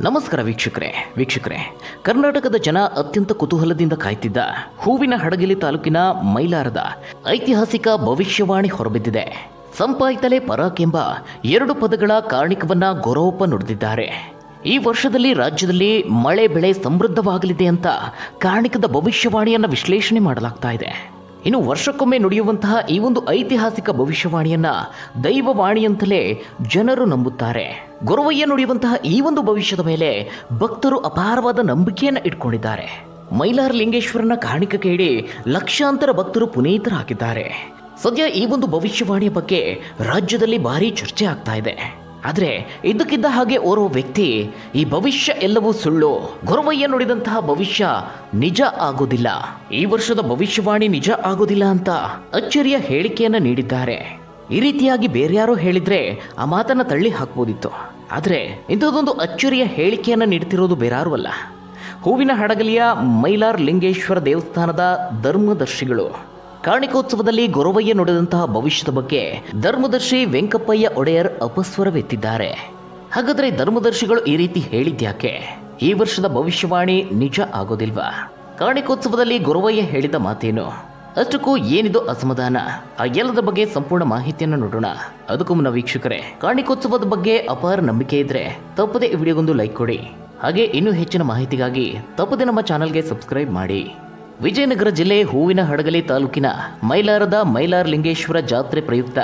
ನಮಸ್ಕಾರ ವೀಕ್ಷಕರೇ. ವೀಕ್ಷಕರೇ, ಕರ್ನಾಟಕದ ಜನ ಅತ್ಯಂತ ಕುತೂಹಲದಿಂದ ಕಾಯ್ತಿದ್ದ ಹೂವಿನ ಹಡಗಲಿ ತಾಲೂಕಿನ ಮೈಲಾರದ ಐತಿಹಾಸಿಕ ಭವಿಷ್ಯವಾಣಿ ಹೊರಬಿದ್ದಿದೆ. ಸಂಪಾಯಿತಲೆ ಪರಾಕ್ ಎಂಬ ಎರಡು ಪದಗಳ ಕಾರಣಿಕವನ್ನ ಗೌರವಪ್ಪ ನುಡಿದಿದ್ದಾರೆ. ಈ ವರ್ಷದಲ್ಲಿ ರಾಜ್ಯದಲ್ಲಿ ಮಳೆ ಬೆಳೆ ಸಮೃದ್ಧವಾಗಲಿದೆ ಅಂತ ಕಾರಣಿಕದ ಭವಿಷ್ಯವಾಣಿಯನ್ನ ವಿಶ್ಲೇಷಣೆ ಮಾಡಲಾಗ್ತಾ ಇದೆ. ಇನ್ನು ವರ್ಷಕ್ಕೊಮ್ಮೆ ನುಡಿಯುವಂತಹ ಈ ಒಂದು ಐತಿಹಾಸಿಕ ಭವಿಷ್ಯವಾಣಿಯನ್ನ ದೈವವಾಣಿ ಅಂತಲೇ ಜನರು ನಂಬುತ್ತಾರೆ. ಗೊರವಯ್ಯ ನುಡಿಯುವಂತಹ ಈ ಒಂದು ಭವಿಷ್ಯದ ಮೇಲೆ ಭಕ್ತರು ಅಪಾರವಾದ ನಂಬಿಕೆಯನ್ನು ಇಟ್ಕೊಂಡಿದ್ದಾರೆ. ಮೈಲಾರ ಲಿಂಗೇಶ್ವರನ ಕಾಣಿಕೆ ಕೇಳಿ ಲಕ್ಷಾಂತರ ಭಕ್ತರು ಪುನೀತರಾಗಿದ್ದಾರೆ. ಸದ್ಯ ಈ ಒಂದು ಭವಿಷ್ಯವಾಣಿಯ ಬಗ್ಗೆ ರಾಜ್ಯದಲ್ಲಿ ಭಾರಿ ಚರ್ಚೆ ಆಗ್ತಾ ಇದೆ. ಆದರೆ ಇದ್ದಕ್ಕಿದ್ದ ಹಾಗೆ ಓರ್ವ ವ್ಯಕ್ತಿ, ಈ ಭವಿಷ್ಯ ಎಲ್ಲವೂ ಸುಳ್ಳು. ಗೊರವಯ್ಯ ನುಡಿದಂತಹ ಭವಿಷ್ಯ ನಿಜ ಆಗೋದಿಲ್ಲ. ಈ ವರ್ಷದ ಭವಿಷ್ಯವಾಣಿ ನಿಜ ಆಗೋದಿಲ್ಲ ಅಂತ ಅಚ್ಚರಿಯ ಹೇಳಿಕೆಯನ್ನ ನೀಡಿದ್ದಾರೆ. ಈ ರೀತಿಯಾಗಿ ಬೇರ್ಯಾರೋ ಹೇಳಿದ್ರೆ ಆ ಮಾತನ್ನ ತಳ್ಳಿ ಹಾಕ್ಬೋದಿತ್ತು. ಆದರೆ ಇಂಥದ್ದೊಂದು ಅಚ್ಚರಿಯ ಹೇಳಿಕೆಯನ್ನು ನೀಡ್ತಿರೋದು ಬೇರಾರು ಅಲ್ಲ. ಹೂವಿನ ಹಡಗಲಿಯ ಮೈಲಾರ್ ಲಿಂಗೇಶ್ವರ ದೇವಸ್ಥಾನದ ಧರ್ಮದರ್ಶಿಗಳು. ಕಾರ್ಣಿಕೋತ್ಸವದಲ್ಲಿ ಗೊರವಯ್ಯ ನುಡಿದಂತಹ ಭವಿಷ್ಯದ ಬಗ್ಗೆ ಧರ್ಮದರ್ಶಿ ವೆಂಕಪ್ಪಯ್ಯ ಒಡೆಯರ್ ಅಪಸ್ವರವೆತ್ತಿದ್ದಾರೆ. ಹಾಗಾದ್ರೆ ಧರ್ಮದರ್ಶಿಗಳು ಈ ರೀತಿ ಹೇಳಿದ್ಯಾಕೆ? ಈ ವರ್ಷದ ಭವಿಷ್ಯವಾಣಿ ನಿಜ ಆಗೋದಿಲ್ವಾ? ಕಾರ್ಣಿಕೋತ್ಸವದಲ್ಲಿ ಗೊರವಯ್ಯ ಹೇಳಿದ ಮಾತೇನು? ಅಷ್ಟಕ್ಕೂ ಏನಿದು ಅಸಮಾಧಾನ? ಆ ಎಲ್ಲದ ಬಗ್ಗೆ ಸಂಪೂರ್ಣ ಮಾಹಿತಿಯನ್ನು ನೋಡೋಣ. ಅದಕ್ಕೂ ಮುನ್ನ ವೀಕ್ಷಕರೇ ಕಾರ್ಣಿಕೋತ್ಸವದ ಬಗ್ಗೆ ಅಪಾರ ನಂಬಿಕೆ ಇದ್ರೆ ತಪ್ಪದೆ ಈ ವಿಡಿಯೋಗೊಂದು ಲೈಕ್ ಕೊಡಿ. ಹಾಗೆ ಇನ್ನೂ ಹೆಚ್ಚಿನ ಮಾಹಿತಿಗಾಗಿ ತಪ್ಪದೆ ನಮ್ಮ ಚಾನಲ್ಗೆ ಸಬ್ಸ್ಕ್ರೈಬ್ ಮಾಡಿ. ವಿಜಯನಗರ ಜಿಲ್ಲೆ ಹೂವಿನ ಹಡಗಲಿ ತಾಲೂಕಿನ ಮೈಲಾರದ ಮೈಲಾರ ಲಿಂಗೇಶ್ವರ ಜಾತ್ರೆ ಪ್ರಯುಕ್ತ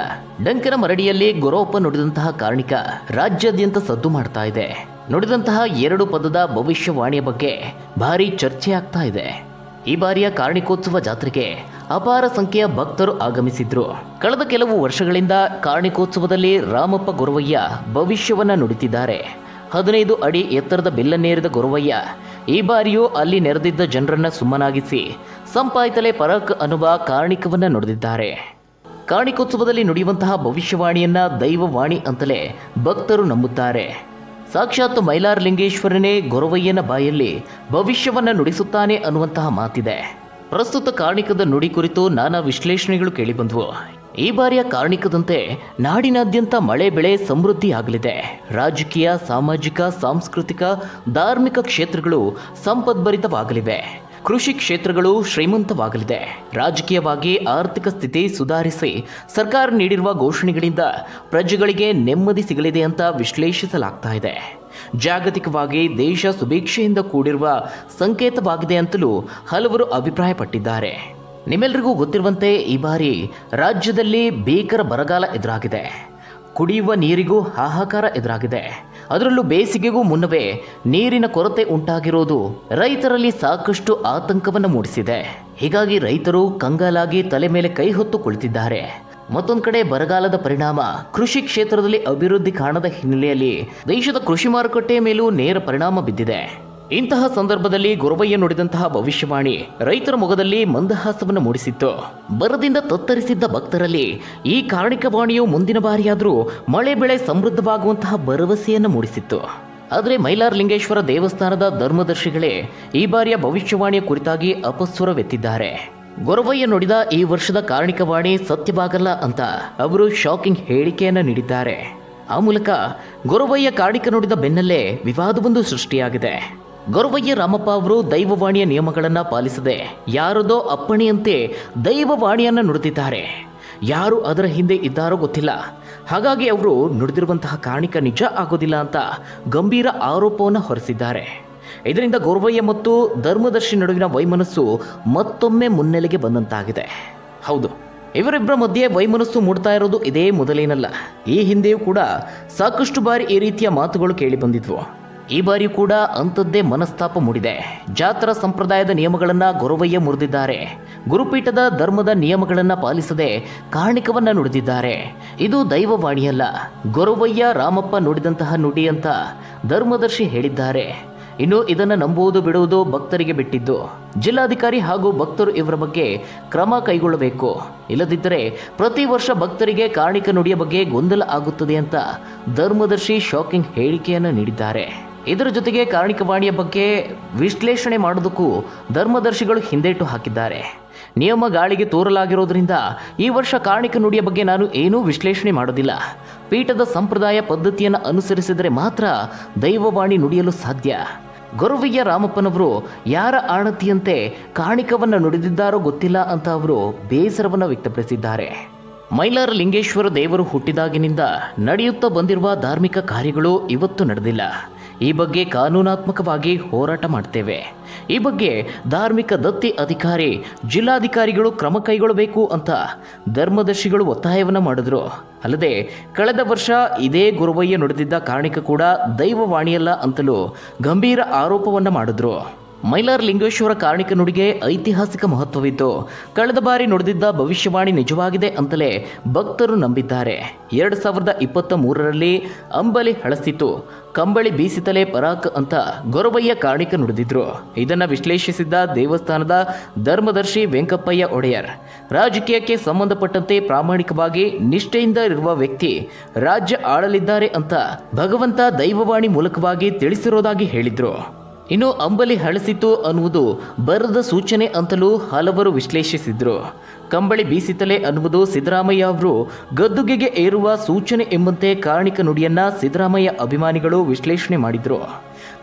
ಡಂಕನ ಮರಡಿಯಲ್ಲಿ ಗೊರೋಪ ನುಡಿದಂತಹ ಕಾರಣಿಕ ರಾಜ್ಯಾದ್ಯಂತ ಸದ್ದು ಮಾಡ್ತಾ ಇದೆ. ನುಡಿದಂತಹ ಎರಡು ಪದದ ಭವಿಷ್ಯವಾಣಿಯ ಬಗ್ಗೆ ಭಾರಿ ಚರ್ಚೆ ಆಗ್ತಾ ಇದೆ. ಈ ಬಾರಿಯ ಕಾರ್ಣಿಕೋತ್ಸವ ಜಾತ್ರೆಗೆ ಅಪಾರ ಸಂಖ್ಯೆಯ ಭಕ್ತರು ಆಗಮಿಸಿದ್ರು. ಕಳೆದ ಕೆಲವು ವರ್ಷಗಳಿಂದ ಕಾರ್ಣಿಕೋತ್ಸವದಲ್ಲಿ ರಾಮಪ್ಪ ಗೊರವಯ್ಯ ಭವಿಷ್ಯವನ್ನ ನುಡಿತಿದ್ದಾರೆ. ಹದಿನೈದು ಅಡಿ ಎತ್ತರದ ಬೆಲ್ಲನೇರಿದ ಗೊರವಯ್ಯ ಈ ಬಾರಿಯೂ ಅಲ್ಲಿ ನೆರೆದಿದ್ದ ಜನರನ್ನ ಸುಮ್ಮನಾಗಿಸಿ ಸಂಪಾಯಿತಲೆ ಪರಕ್ ಅನ್ನುವ ಕಾರಣಿಕವನ್ನ ನುಡಿದಿದ್ದಾರೆ. ಕಾರ್ಣಿಕೋತ್ಸವದಲ್ಲಿ ನುಡಿಯುವಂತಹ ಭವಿಷ್ಯವಾಣಿಯನ್ನ ದೈವವಾಣಿ ಅಂತಲೇ ಭಕ್ತರು ನಂಬುತ್ತಾರೆ. ಸಾಕ್ಷಾತ್ ಮೈಲಾರ್ ಲಿಂಗೇಶ್ವರನೇ ಗೊರವಯ್ಯನ ಬಾಯಲ್ಲಿ ಭವಿಷ್ಯವನ್ನ ನುಡಿಸುತ್ತಾನೆ ಅನ್ನುವಂತಹ ಮಾತಿದೆ. ಪ್ರಸ್ತುತ ಕಾರ್ಣಿಕದ ನುಡಿ ಕುರಿತು ನಾನಾ ವಿಶ್ಲೇಷಣೆಗಳು ಕೇಳಿಬಂದವು. ಈ ಬಾರಿಯ ಕಾರಣಿಕದಂತೆ ನಾಡಿನಾದ್ಯಂತ ಮಳೆ ಬೆಳೆ ಸಮೃದ್ಧಿಯಾಗಲಿದೆ ರಾಜಕೀಯ, ಸಾಮಾಜಿಕ, ಸಾಂಸ್ಕೃತಿಕ, ಧಾರ್ಮಿಕ ಕ್ಷೇತ್ರಗಳು ಸಂಪದ್ಭರಿತವಾಗಲಿವೆ. ಕೃಷಿ ಕ್ಷೇತ್ರಗಳು ಶ್ರೀಮಂತವಾಗಲಿದೆ. ರಾಜಕೀಯವಾಗಿ ಆರ್ಥಿಕ ಸ್ಥಿತಿ ಸುಧಾರಿಸಿ ಸರ್ಕಾರ ನೀಡಿರುವ ಘೋಷಣೆಗಳಿಂದ ಪ್ರಜೆಗಳಿಗೆ ನೆಮ್ಮದಿ ಸಿಗಲಿದೆ ಅಂತ ವಿಶ್ಲೇಷಿಸಲಾಗ್ತಾ ಇದೆ. ಜಾಗತಿಕವಾಗಿ ದೇಶ ಸುಭೀಕ್ಷೆಯಿಂದ ಕೂಡಿರುವ ಸಂಕೇತವಾಗಿದೆ ಅಂತಲೂ ಹಲವರು ಅಭಿಪ್ರಾಯಪಟ್ಟಿದ್ದಾರೆ. ನಿಮ್ಮೆಲ್ಲರಿಗೂ ಗೊತ್ತಿರುವಂತೆ ಈ ಬಾರಿ ರಾಜ್ಯದಲ್ಲಿ ಭೀಕರ ಬರಗಾಲ ಎದುರಾಗಿದೆ. ಕುಡಿಯುವ ನೀರಿಗೂ ಹಾಹಾಕಾರ ಎದುರಾಗಿದೆ. ಅದರಲ್ಲೂ ಬೇಸಿಗೆಗೂ ಮುನ್ನವೇ ನೀರಿನ ಕೊರತೆ ಉಂಟಾಗಿರೋದು ರೈತರಲ್ಲಿ ಸಾಕಷ್ಟು ಆತಂಕವನ್ನು ಮೂಡಿಸಿದೆ. ಹೀಗಾಗಿ ರೈತರು ಕಂಗಾಲಾಗಿ ತಲೆ ಮೇಲೆ ಕೈ ಹೊತ್ತು ಕುಳಿತಿದ್ದಾರೆ. ಮತ್ತೊಂದು ಕಡೆ ಬರಗಾಲದ ಪರಿಣಾಮ ಕೃಷಿ ಕ್ಷೇತ್ರದಲ್ಲಿ ಅಭಿವೃದ್ಧಿ ಕಾಣದ ಹಿನ್ನೆಲೆಯಲ್ಲಿ ದೇಶದ ಕೃಷಿ ಮಾರುಕಟ್ಟೆಯ ಮೇಲೂ ನೇರ ಪರಿಣಾಮ ಬಿದ್ದಿದೆ. ಇಂತಹ ಸಂದರ್ಭದಲ್ಲಿ ಗುರುವಯ್ಯ ನುಡಿದಂತಹ ಭವಿಷ್ಯವಾಣಿ ರೈತರ ಮೊಗದಲ್ಲಿ ಮಂದಹಾಸವನ್ನು ಮೂಡಿಸಿತ್ತು. ಬರದಿಂದ ತತ್ತರಿಸಿದ್ದ ಭಕ್ತರಲ್ಲಿ ಈ ಕಾರಣಿಕವಾಣಿಯು ಮುಂದಿನ ಬಾರಿಯಾದರೂ ಮಳೆ ಬೆಳೆ ಸಮೃದ್ಧವಾಗುವಂತಹ ಭರವಸೆಯನ್ನು ಮೂಡಿಸಿತ್ತು. ಆದರೆ ಮೈಲಾರ್ ಲಿಂಗೇಶ್ವರ ದೇವಸ್ಥಾನದ ಧರ್ಮದರ್ಶಿಗಳೇ ಈ ಬಾರಿಯ ಭವಿಷ್ಯವಾಣಿಯ ಕುರಿತಾಗಿ ಅಪಸ್ವರವೆತ್ತಿದ್ದಾರೆ. ಗೊರವಯ್ಯ ನುಡಿದ ಈ ವರ್ಷದ ಕಾರಣಿಕವಾಣಿ ಸತ್ಯವಾಗಲ್ಲ ಅಂತ ಅವರು ಶಾಕಿಂಗ್ ಹೇಳಿಕೆಯನ್ನು ನೀಡಿದ್ದಾರೆ. ಆ ಮೂಲಕ ಗೊರವಯ್ಯ ಕಾರ್ಣಿಕ ನುಡಿದ ಬೆನ್ನಲ್ಲೇ ವಿವಾದವೊಂದು ಸೃಷ್ಟಿಯಾಗಿದೆ. ಗೊರವಯ್ಯ ರಾಮಪ್ಪ ಅವರು ದೈವವಾಣಿಯ ನಿಯಮಗಳನ್ನು ಪಾಲಿಸದೆ ಯಾರದೋ ಅಪ್ಪಣೆಯಂತೆ ದೈವವಾಣಿಯನ್ನು ನುಡಿದಿದ್ದಾರೆ. ಯಾರು ಅದರ ಹಿಂದೆ ಇದ್ದಾರೋ ಗೊತ್ತಿಲ್ಲ. ಹಾಗಾಗಿ ಅವರು ನುಡಿದಿರುವಂತಹ ಕಾರಣಿಕ ನಿಜ ಆಗೋದಿಲ್ಲ ಅಂತ ಗಂಭೀರ ಆರೋಪವನ್ನು ಹೊರಿಸಿದ್ದಾರೆ. ಇದರಿಂದ ಗೌರವಯ್ಯ ಮತ್ತು ಧರ್ಮದರ್ಶಿ ನಡುವಿನ ವೈಮನಸ್ಸು ಮತ್ತೊಮ್ಮೆ ಮುನ್ನೆಲೆಗೆ ಬಂದಂತಾಗಿದೆ. ಹೌದು, ಇವರಿಬ್ಬರ ಮಧ್ಯೆ ವೈಮನಸ್ಸು ಮೂಡ್ತಾ ಇರೋದು ಇದೇ ಮೊದಲೇನಲ್ಲ. ಈ ಹಿಂದೆಯೂ ಕೂಡ ಸಾಕಷ್ಟು ಬಾರಿ ಈ ರೀತಿಯ ಮಾತುಗಳು ಕೇಳಿ ಬಂದಿದ್ವು. ಈ ಬಾರಿ ಕೂಡ ಅಂಥದ್ದೇ ಮನಸ್ತಾಪ ಮೂಡಿದೆ. ಜಾತ್ರಾ ಸಂಪ್ರದಾಯದ ನಿಯಮಗಳನ್ನು ಗೊರವಯ್ಯ ಮುರಿದಿದ್ದಾರೆ. ಗುರುಪೀಠದ ಧರ್ಮದ ನಿಯಮಗಳನ್ನು ಪಾಲಿಸದೆ ಕಾರಣಿಕವನ್ನ ನುಡಿದಿದ್ದಾರೆ. ಇದು ದೈವವಾಣಿಯಲ್ಲ. ಗೊರವಯ್ಯ ರಾಮಪ್ಪ ನುಡಿದಂತಹ ನುಡಿ ಅಂತ ಧರ್ಮದರ್ಶಿ ಹೇಳಿದ್ದಾರೆ. ಇನ್ನು ಇದನ್ನು ನಂಬುವುದು ಬಿಡುವುದು ಭಕ್ತರಿಗೆ ಬಿಟ್ಟಿದ್ದು. ಜಿಲ್ಲಾಧಿಕಾರಿ ಹಾಗೂ ಭಕ್ತರು ಇವರ ಬಗ್ಗೆ ಕ್ರಮ ಕೈಗೊಳ್ಳಬೇಕು. ಇಲ್ಲದಿದ್ದರೆ ಪ್ರತಿ ವರ್ಷ ಭಕ್ತರಿಗೆ ಕಾರಣಿಕ ನುಡಿಯ ಬಗ್ಗೆ ಗೊಂದಲ ಆಗುತ್ತದೆ ಅಂತ ಧರ್ಮದರ್ಶಿ ಶಾಕಿಂಗ್ ಹೇಳಿಕೆಯನ್ನು ನೀಡಿದ್ದಾರೆ. ಇದರ ಜೊತೆಗೆ ಕಾರಣಿಕವಾಣಿಯ ಬಗ್ಗೆ ವಿಶ್ಲೇಷಣೆ ಮಾಡೋದಕ್ಕೂ ಧರ್ಮದರ್ಶಿಗಳು ಹಿಂದೇಟು ಹಾಕಿದ್ದಾರೆ. ನಿಯಮ ಗಾಳಿಗೆ ತೋರಲಾಗಿರೋದ್ರಿಂದ ಈ ವರ್ಷ ಕಾರಣಿಕ ನುಡಿಯ ಬಗ್ಗೆ ನಾನು ಏನೂ ವಿಶ್ಲೇಷಣೆ ಮಾಡೋದಿಲ್ಲ ಪೀಠದ ಸಂಪ್ರದಾಯ ಪದ್ಧತಿಯನ್ನು ಅನುಸರಿಸಿದರೆ ಮಾತ್ರ ದೈವವಾಣಿ ನುಡಿಯಲು ಸಾಧ್ಯ. ಗರುವಿಯ ರಾಮಪ್ಪನವರು ಯಾರ ಆಣತಿಯಂತೆ ಕಾಣಿಕವನ್ನು ನುಡಿದಿದ್ದಾರೋ ಗೊತ್ತಿಲ್ಲ ಅಂತ ಅವರು ಬೇಸರವನ್ನು ವ್ಯಕ್ತಪಡಿಸಿದ್ದಾರೆ. ಮೈಲಾರ ಲಿಂಗೇಶ್ವರ ದೇವರು ಹುಟ್ಟಿದಾಗಿನಿಂದ ನಡೆಯುತ್ತಾ ಬಂದಿರುವ ಧಾರ್ಮಿಕ ಕಾರ್ಯಗಳು ಇವತ್ತು ನಡೆದಿಲ್ಲ. ಈ ಬಗ್ಗೆ ಕಾನೂನಾತ್ಮಕವಾಗಿ ಹೋರಾಟ ಮಾಡ್ತೇವೆ. ಈ ಬಗ್ಗೆ ಧಾರ್ಮಿಕ ದತ್ತಿ ಅಧಿಕಾರಿ, ಜಿಲ್ಲಾಧಿಕಾರಿಗಳು ಕ್ರಮ ಕೈಗೊಳ್ಳಬೇಕು ಅಂತ ಧರ್ಮದರ್ಶಿಗಳು ಒತ್ತಾಯವನ್ನು ಮಾಡಿದ್ರು. ಅಲ್ಲದೆ ಕಳೆದ ವರ್ಷ ಇದೇ ಗುರುವಯ್ಯ ನಡೆದಿದ್ದ ಕಾರಣಿಕ ಕೂಡ ದೈವವಾಣಿಯಲ್ಲ ಅಂತಲೂ ಗಂಭೀರ ಆರೋಪವನ್ನು ಮಾಡಿದ್ರು. ಮೈಲಾರ ಲಿಂಗೇಶ್ವರ ಕಾರಣಿಕ ನುಡಿಗೆ ಐತಿಹಾಸಿಕ ಮಹತ್ವವಿದ್ದು, ಕಳೆದ ಬಾರಿ ನುಡಿದಿದ್ದ ಭವಿಷ್ಯವಾಣಿ ನಿಜವಾಗಿದೆ ಅಂತಲೇ ಭಕ್ತರು ನಂಬಿದ್ದಾರೆ. ಎರಡು ಸಾವಿರದ ಇಪ್ಪತ್ತ ಮೂರರಲ್ಲಿ ಅಂಬಲಿ ಹಳಸಿತು, ಕಂಬಳಿ ಬೀಸಿತಲೇ ಪರಾಕ್ ಅಂತ ಗೊರವಯ್ಯ ಕಾರಣಿಕ ನುಡಿದಿದ್ರು. ಇದನ್ನು ವಿಶ್ಲೇಷಿಸಿದ್ದ ದೇವಸ್ಥಾನದ ಧರ್ಮದರ್ಶಿ ವೆಂಕಪ್ಪಯ್ಯ ಒಡೆಯರ್, ರಾಜಕೀಯಕ್ಕೆ ಸಂಬಂಧಪಟ್ಟಂತೆ ಪ್ರಾಮಾಣಿಕವಾಗಿ ನಿಷ್ಠೆಯಿಂದ ಇರುವ ವ್ಯಕ್ತಿ ರಾಜ್ಯ ಆಳಲಿದ್ದಾರೆ ಅಂತ ಭಗವಂತ ದೈವವಾಣಿ ಮೂಲಕವಾಗಿ ತಿಳಿಸಿರೋದಾಗಿ ಹೇಳಿದ್ರು. ಇನ್ನು ಅಂಬಲಿ ಹಳಸಿತು ಅನ್ನುವುದು ಬರದ ಸೂಚನೆ ಅಂತಲೂ ಹಲವರು ವಿಶ್ಲೇಷಿಸಿದ್ರು. ಕಂಬಳಿ ಬೀಸಿತಲೆ ಅನ್ನುವುದು ಸಿದ್ದರಾಮಯ್ಯ ಅವರು ಗದ್ದುಗೆಗೆ ಏರುವ ಸೂಚನೆ ಎಂಬಂತೆ ಕಾರಣಿಕ ನುಡಿಯನ್ನ ಸಿದ್ದರಾಮಯ್ಯ ಅಭಿಮಾನಿಗಳು ವಿಶ್ಲೇಷಣೆ ಮಾಡಿದ್ರು.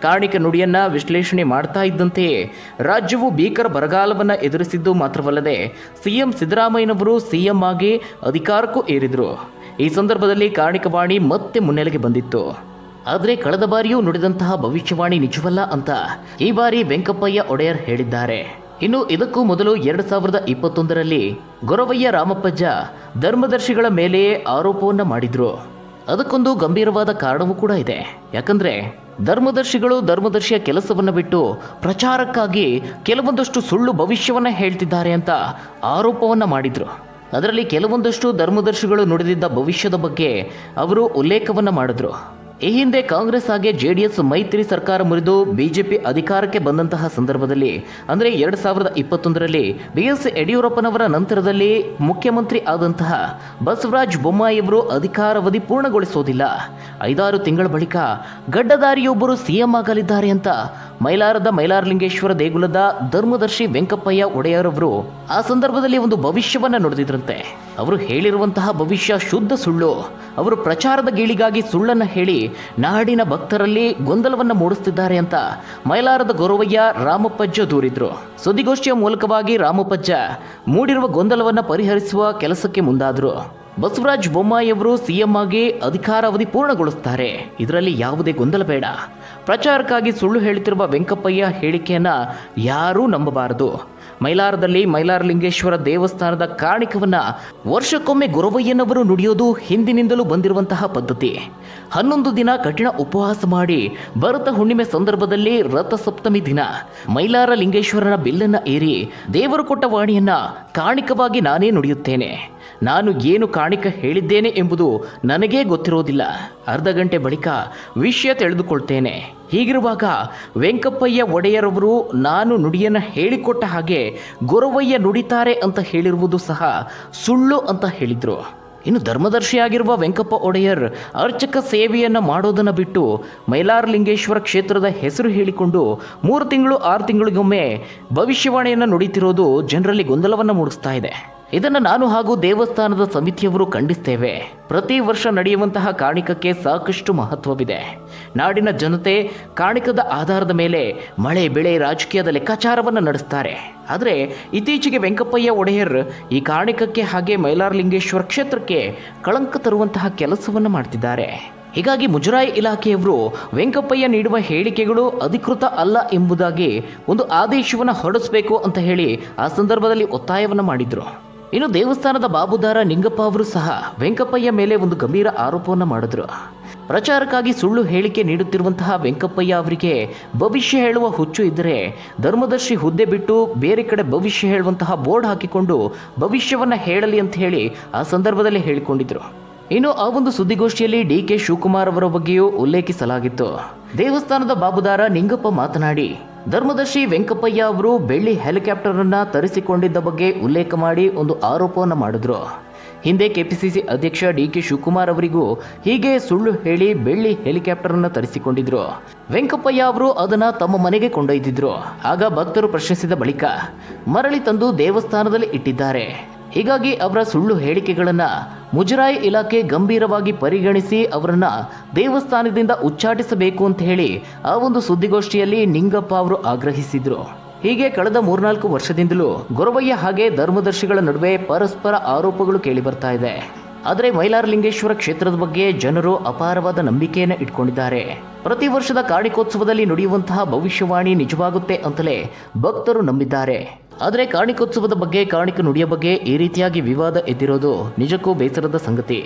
ಕಾರಣಿಕ ನುಡಿಯನ್ನ ವಿಶ್ಲೇಷಣೆ ಮಾಡ್ತಾ ಇದ್ದಂತೆಯೇ ರಾಜ್ಯವು ಭೀಕರ ಬರಗಾಲವನ್ನು ಎದುರಿಸಿದ್ದು ಮಾತ್ರವಲ್ಲದೆ ಸಿಎಂ ಸಿದ್ದರಾಮಯ್ಯನವರು ಸಿಎಂ ಆಗಿ ಅಧಿಕಾರಕ್ಕೂ ಏರಿದ್ರು. ಈ ಸಂದರ್ಭದಲ್ಲಿ ಕಾರಣಿಕವಾಣಿ ಮತ್ತೆ ಮುನ್ನೆಲೆಗೆ ಬಂದಿತ್ತು. ಆದರೆ ಕಳೆದ ಬಾರಿಯೂ ನುಡಿದಂತಹ ಭವಿಷ್ಯವಾಣಿ ನಿಜವಲ್ಲ ಅಂತ ಈ ಬಾರಿ ವೆಂಕಪ್ಪಯ್ಯ ಒಡೆಯರ್ ಹೇಳಿದ್ದಾರೆ. ಇನ್ನು ಇದಕ್ಕೂ ಮೊದಲು ಎರಡು ಸಾವಿರದ ಇಪ್ಪತ್ತೊಂದರಲ್ಲಿ ಗೊರವಯ್ಯ ರಾಮಪ್ಪಜ್ಜ ಧರ್ಮದರ್ಶಿಗಳ ಮೇಲೆಯೇ ಆರೋಪವನ್ನು ಮಾಡಿದ್ರು. ಅದಕ್ಕೊಂದು ಗಂಭೀರವಾದ ಕಾರಣವೂ ಕೂಡ ಇದೆ. ಯಾಕಂದ್ರೆ ಧರ್ಮದರ್ಶಿಗಳು ಧರ್ಮದರ್ಶಿಯ ಕೆಲಸವನ್ನು ಬಿಟ್ಟು ಪ್ರಚಾರಕ್ಕಾಗಿ ಕೆಲವೊಂದಷ್ಟು ಸುಳ್ಳು ಭವಿಷ್ಯವನ್ನ ಹೇಳ್ತಿದ್ದಾರೆ ಅಂತ ಆರೋಪವನ್ನ ಮಾಡಿದ್ರು. ಅದರಲ್ಲಿ ಕೆಲವೊಂದಷ್ಟು ಧರ್ಮದರ್ಶಿಗಳು ನುಡಿದಿದ್ದ ಭವಿಷ್ಯದ ಬಗ್ಗೆ ಅವರು ಉಲ್ಲೇಖವನ್ನ ಮಾಡಿದ್ರು. ಈ ಹಿಂದೆ ಕಾಂಗ್ರೆಸ್ ಹಾಗೆ ಜೆಡಿಎಸ್ ಮೈತ್ರಿ ಸರ್ಕಾರ ಮುರಿದು ಬಿಜೆಪಿ ಅಧಿಕಾರಕ್ಕೆ ಬಂದಂತಹ ಸಂದರ್ಭದಲ್ಲಿ, ಅಂದರೆ ಎರಡು ಸಾವಿರದ ಇಪ್ಪತ್ತೊಂದರಲ್ಲಿ ಬಿ ಎಸ್ ಯಡಿಯೂರಪ್ಪನವರ ನಂತರದಲ್ಲಿ ಮುಖ್ಯಮಂತ್ರಿ ಆದಂತಹ ಬಸವರಾಜ ಬೊಮ್ಮಾಯಿಯವರು ಅಧಿಕಾರಾವಧಿ ಪೂರ್ಣಗೊಳಿಸೋದಿಲ್ಲ. ಐದಾರು ತಿಂಗಳ ಬಳಿಕ ಗಡ್ಡದಾರಿಯೊಬ್ಬರು ಸಿಎಂ ಆಗಲಿದ್ದಾರೆ ಅಂತ ಮೈಲಾರದ ಮೈಲಾರಲಿಂಗೇಶ್ವರ ದೇಗುಲದ ಧರ್ಮದರ್ಶಿ ವೆಂಕಪ್ಪಯ್ಯ ಒಡೆಯರವರು ಆ ಸಂದರ್ಭದಲ್ಲಿ ಒಂದು ಭವಿಷ್ಯವನ್ನು ನುಡಿದಿದ್ರಂತೆ. ಅವರು ಹೇಳಿರುವಂತಹ ಭವಿಷ್ಯ ಶುದ್ಧ ಸುಳ್ಳು. ಅವರು ಪ್ರಚಾರದ ಗೀಳಿಗಾಗಿ ಸುಳ್ಳನ್ನು ಹೇಳಿ ನಾಡಿನ ಭಕ್ತರಲ್ಲಿ ಗೊಂದಲವನ್ನು ಮೂಡಿಸುತ್ತಿದ್ದಾರೆ ಅಂತ ಮೈಲಾರದ ಗೊರವಯ್ಯ ರಾಮಪ್ಪಜ್ಜ ದೂರಿದ್ರು. ಸುದ್ದಿಗೋಷ್ಠಿಯ ಮೂಲಕವಾಗಿ ರಾಮಪ್ಪಜ್ಜ ಮೂಡಿರುವ ಗೊಂದಲವನ್ನು ಪರಿಹರಿಸುವ ಕೆಲಸಕ್ಕೆ ಮುಂದಾದರು. ಬಸವರಾಜ ಬೊಮ್ಮಾಯಿಯವರು ಸಿಎಂ ಆಗಿ ಅಧಿಕಾರಾವಧಿ ಪೂರ್ಣಗೊಳಿಸುತ್ತಾರೆ ಇದರಲ್ಲಿ ಯಾವುದೇ ಗೊಂದಲ ಬೇಡ. ಪ್ರಚಾರಕ್ಕಾಗಿ ಸುಳ್ಳು ಹೇಳುತ್ತಿರುವ ವೆಂಕಪ್ಪಯ್ಯ ಹೇಳಿಕೆಯನ್ನು ಯಾರೂ ನಂಬಬಾರದು. ಮೈಲಾರದಲ್ಲಿ ಮೈಲಾರಲಿಂಗೇಶ್ವರ ದೇವಸ್ಥಾನದ ಕಾಣಿಕವನ್ನ ವರ್ಷಕ್ಕೊಮ್ಮೆ ಗುರವಯ್ಯನವರು ನುಡಿಯೋದು ಹಿಂದಿನಿಂದಲೂ ಬಂದಿರುವಂತಹ ಪದ್ಧತಿ. ಹನ್ನೊಂದು ದಿನ ಕಠಿಣ ಉಪವಾಸ ಮಾಡಿ ಭರತ ಹುಣ್ಣಿಮೆ ಸಂದರ್ಭದಲ್ಲಿ ರಥಸಪ್ತಮಿ ದಿನ ಮೈಲಾರ ಲಿಂಗೇಶ್ವರನ ಬಿಲ್ಲನ್ನ ಏರಿ ದೇವರು ಕೊಟ್ಟ ವಾಣಿಯನ್ನ ಕಾಣಿಕವಾಗಿ ನಾನೇ ನುಡಿಯುತ್ತೇನೆ. ನಾನು ಏನು ಕಾಣಿಕ ಹೇಳಿದ್ದೇನೆ ಎಂಬುದು ನನಗೇ ಗೊತ್ತಿರೋದಿಲ್ಲ ಅರ್ಧ ಗಂಟೆ ಬಳಿಕ ವಿಷಯ ತಿಳಿದುಕೊಳ್ತೇನೆ. ಹೀಗಿರುವಾಗ ವೆಂಕಪ್ಪಯ್ಯ ಒಡೆಯರವರು ನಾನು ನುಡಿಯನ್ನು ಹೇಳಿಕೊಟ್ಟ ಹಾಗೆ ಗೊರವಯ್ಯ ನುಡಿತಾರೆ ಅಂತ ಹೇಳಿರುವುದು ಸಹ ಸುಳ್ಳು ಅಂತ ಹೇಳಿದರು. ಇನ್ನು ಧರ್ಮದರ್ಶಿಯಾಗಿರುವ ವೆಂಕಪ್ಪ ಒಡೆಯರ್ ಅರ್ಚಕ ಸೇವೆಯನ್ನು ಮಾಡೋದನ್ನು ಬಿಟ್ಟು ಮೈಲಾರಲಿಂಗೇಶ್ವರ ಕ್ಷೇತ್ರದ ಹೆಸರು ಹೇಳಿಕೊಂಡು ಮೂರು ತಿಂಗಳು, ಆರು ತಿಂಗಳಿಗೊಮ್ಮೆ ಭವಿಷ್ಯವಾಣಿಯನ್ನು ನುಡಿತಿರೋದು ಜನರಲ್ಲಿ ಗೊಂದಲವನ್ನು ಮೂಡಿಸ್ತಾ ಇದೆ. ಇದನ್ನು ನಾನು ಹಾಗೂ ದೇವಸ್ಥಾನದ ಸಮಿತಿಯವರು ಖಂಡಿಸ್ತೇವೆ. ಪ್ರತಿ ವರ್ಷ ನಡೆಯುವಂತಹ ಕಾಣಿಕಕ್ಕೆ ಸಾಕಷ್ಟು ಮಹತ್ವವಿದೆ. ನಾಡಿನ ಜನತೆ ಕಾಣಿಕದ ಆಧಾರದ ಮೇಲೆ ಮಳೆ, ಬೆಳೆ ರಾಜಕೀಯದ ಲೆಕ್ಕಾಚಾರವನ್ನು ನಡೆಸ್ತಾರೆ. ಆದರೆ ಇತ್ತೀಚೆಗೆ ವೆಂಕಪ್ಪಯ್ಯ ಒಡೆಯರ್ ಈ ಕಾಣಿಕಕ್ಕೆ ಹಾಗೆ ಮೈಲಾರಲಿಂಗೇಶ್ವರ ಕ್ಷೇತ್ರಕ್ಕೆ ಕಳಂಕ ತರುವಂತಹ ಕೆಲಸವನ್ನು ಮಾಡ್ತಿದ್ದಾರೆ. ಹೀಗಾಗಿ ಮುಜರಾಯಿ ಇಲಾಖೆಯವರು ವೆಂಕಪ್ಪಯ್ಯ ನೀಡುವ ಹೇಳಿಕೆಗಳು ಅಧಿಕೃತ ಅಲ್ಲ ಎಂಬುದಾಗಿ ಒಂದು ಆದೇಶವನ್ನು ಹೊರಡಿಸಬೇಕು ಅಂತ ಹೇಳಿ ಆ ಸಂದರ್ಭದಲ್ಲಿ ಒತ್ತಾಯವನ್ನು ಮಾಡಿದ್ರು. ಇನ್ನು ದೇವಸ್ಥಾನದ ಬಾಬುದಾರ ನಿಂಗಪ್ಪ ಅವರು ಸಹ ವೆಂಕಪ್ಪಯ್ಯ ಮೇಲೆ ಒಂದು ಗಂಭೀರ ಆರೋಪವನ್ನು ಮಾಡಿದ್ರು. ಪ್ರಚಾರಕ್ಕಾಗಿ ಸುಳ್ಳು ಹೇಳಿಕೆ ನೀಡುತ್ತಿರುವಂತಹ ವೆಂಕಪ್ಪಯ್ಯ ಅವರಿಗೆ ಭವಿಷ್ಯ ಹೇಳುವ ಹುಚ್ಚು ಇದ್ದರೆ ಧರ್ಮದರ್ಶಿ ಹುದ್ದೆ ಬಿಟ್ಟು ಬೇರೆ ಕಡೆ ಭವಿಷ್ಯ ಹೇಳುವಂತಹ ಬೋರ್ಡ್ ಹಾಕಿಕೊಂಡು ಭವಿಷ್ಯವನ್ನು ಹೇಳಲಿ ಅಂತ ಹೇಳಿ ಆ ಸಂದರ್ಭದಲ್ಲಿ ಹೇಳಿಕೊಂಡಿದ್ರು. ಇನ್ನು ಆ ಒಂದು ಸುದ್ದಿಗೋಷ್ಠಿಯಲ್ಲಿ ಡಿ ಕೆ ಶಿವಕುಮಾರ್ ಅವರ ಬಗ್ಗೆಯೂ ಉಲ್ಲೇಖಿಸಲಾಗಿತ್ತು. ದೇವಸ್ಥಾನದ ಬಾಬುದಾರ ನಿಂಗಪ್ಪ ಮಾತನಾಡಿ ಧರ್ಮದರ್ಶಿ ವೆಂಕಪ್ಪಯ್ಯ ಅವರು ಬೆಳ್ಳಿ ಹೆಲಿಕಾಪ್ಟರ್ ಅನ್ನ ತರಿಸಿಕೊಂಡಿದ್ದ ಬಗ್ಗೆ ಉಲ್ಲೇಖ ಮಾಡಿ ಒಂದು ಆರೋಪವನ್ನು ಮಾಡಿದ್ರು. ಹಿಂದೆ ಕೆಪಿಸಿಸಿ ಅಧ್ಯಕ್ಷ ಡಿ ಕೆ ಶಿವಕುಮಾರ್ ಅವರಿಗೂ ಹೀಗೆ ಸುಳ್ಳು ಹೇಳಿ ಬೆಳ್ಳಿ ಹೆಲಿಕಾಪ್ಟರ್ ಅನ್ನು ತರಿಸಿಕೊಂಡಿದ್ರು. ವೆಂಕಪ್ಪಯ್ಯ ಅವರು ಅದನ್ನ ತಮ್ಮ ಮನೆಗೆ ಕೊಂಡೊಯ್ದಿದ್ರು. ಆಗ ಭಕ್ತರು ಪ್ರಶ್ನಿಸಿದ ಬಳಿಕ ಮರಳಿ ತಂದು ದೇವಸ್ಥಾನದಲ್ಲಿ ಇಟ್ಟಿದ್ದಾರೆ. ಹೀಗಾಗಿ ಅವರ ಸುಳ್ಳು ಹೇಳಿಕೆಗಳನ್ನ ಮುಜರಾಯಿ ಇಲಾಖೆ ಗಂಭೀರವಾಗಿ ಪರಿಗಣಿಸಿ ಅವರನ್ನು ದೇವಸ್ಥಾನದಿಂದ ಉಚ್ಚಾಟಿಸಬೇಕು ಅಂತ ಹೇಳಿ ಆ ಒಂದು ಸುದ್ದಿಗೋಷ್ಠಿಯಲ್ಲಿ ನಿಂಗಪ್ಪ ಅವರು ಆಗ್ರಹಿಸಿದ್ರು. ಹೀಗೆ ಕಳೆದ ಮೂರ್ನಾಲ್ಕು ವರ್ಷದಿಂದಲೂ ಗೊರವಯ್ಯ ಹಾಗೆ ಧರ್ಮದರ್ಶಿಗಳ ನಡುವೆ ಪರಸ್ಪರ ಆರೋಪಗಳು ಕೇಳಿಬರ್ತಾ ಇದೆ. ಆದರೆ ಮೈಲಾರಲಿಂಗೇಶ್ವರ ಕ್ಷೇತ್ರದ ಬಗ್ಗೆ ಜನರು ಅಪಾರವಾದ ನಂಬಿಕೆಯನ್ನು ಇಟ್ಕೊಂಡಿದ್ದಾರೆ. ಪ್ರತಿ ವರ್ಷದ ಕಾರ್ಣಿಕೋತ್ಸವದಲ್ಲಿ ನುಡಿಯುವಂತಹ ಭವಿಷ್ಯವಾಣಿ ನಿಜವಾಗುತ್ತೆ ಅಂತಲೇ ಭಕ್ತರು ನಂಬಿದ್ದಾರೆ. ಆದರೆ ಕಾರ್ಣಿಕೋತ್ಸವದ ಬಗ್ಗೆ ಕಾರ್ಣಿಕ ನುಡಿಯ ಬಗ್ಗೆ ಈ ರೀತಿಯಾಗಿ ವಿವಾದ ಎದ್ದಿರೋದು ನಿಜಕ್ಕೂ ಬೇಸರದ ಸಂಗತಿ.